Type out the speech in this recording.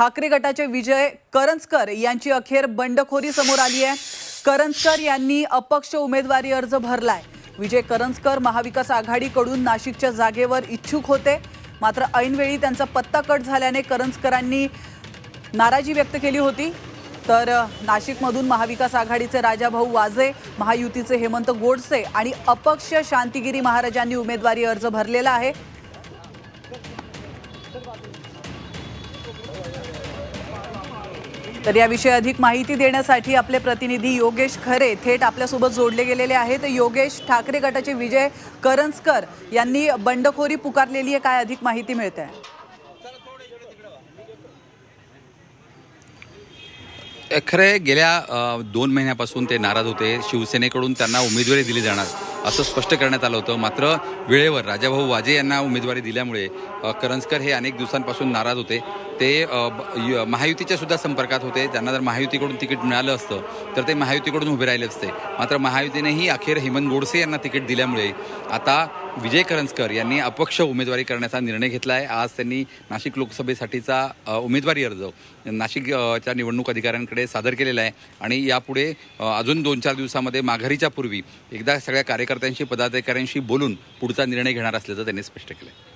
ठाकरे गटाचे विजय करंजकर यांची अखेर बंडखोरी समोर आली आहे. करंजकर यांनी अपक्ष उमेदवारी अर्ज भरलाय. विजय करंजकर महाविकास आघाडीकडून नाशिकच्या जागेवर इच्छुक होते. मात्र ऐनवेळी त्यांचा पत्ता कट झाल्याने करंजकरांनी नाराजी व्यक्त केली होती. तर नाशिकमधून महाविकास आघाडीचे राजाभाऊ वाजे महायुतीचे हेमंत गोडसे आणि अपक्ष शांतिगिरी महाराजांनी उमेदवारी अर्ज भरलेला आहे. तर याविषयी अधिक माहिती देण्यासाठी आपले प्रतिनिधी योगेश खरे थेट आपल्यासोबत जोडले गेलेले आहेत. योगेश ठाकरे गटाचे विजय करंजकर यांनी बंडखोरी पुकारलेली आहे. काय अधिक माहिती मिळते? खरं गेल्या दोन महिन्यापासून ते नाराज होते. शिवसेनेकडून त्यांना उमेदवारी दिली जाणार. असं स्पष्ट करण्यात आलं होतं. मात्र वेळेवर राजाभाऊ वाजे यांना उमेदवारी दिल्यामुळे करंजकर हे अनेक दिवसांपासून नाराज होते. ते य- महायुतीच्या सुद्धा संपर्कात होते. त्यांना जर महायुतीकडून तिकीट मिळालं असतं तर ते महायुतीकडून उभे राहिले असते. मात्र महायुतीनेही अखेर हेमंत गोडसे यांना तिकीट दिल्यामुळे आता विजय करंजकर यांनी अपक्ष उमेदवारी करण्याचा निर्णय घेतला आहे आज त्यांनी नाशिक लोकसभेसाठीचा उमेदवारी अर्ज नाशिकच्या निवडणूक अधिकाऱ्यांकडे सादर केलेला आहे. आणि यापुढे अजून दोन चार दिवसामध्ये माघारीच्या पूर्वी एकदा सगळ्या कार्यक्रम कार्यकर्त्यांशी पदाधिकाऱ्यांशी बोलून पुढचा निर्णय घेणार असल्याचं त्यांनी स्पष्ट केलं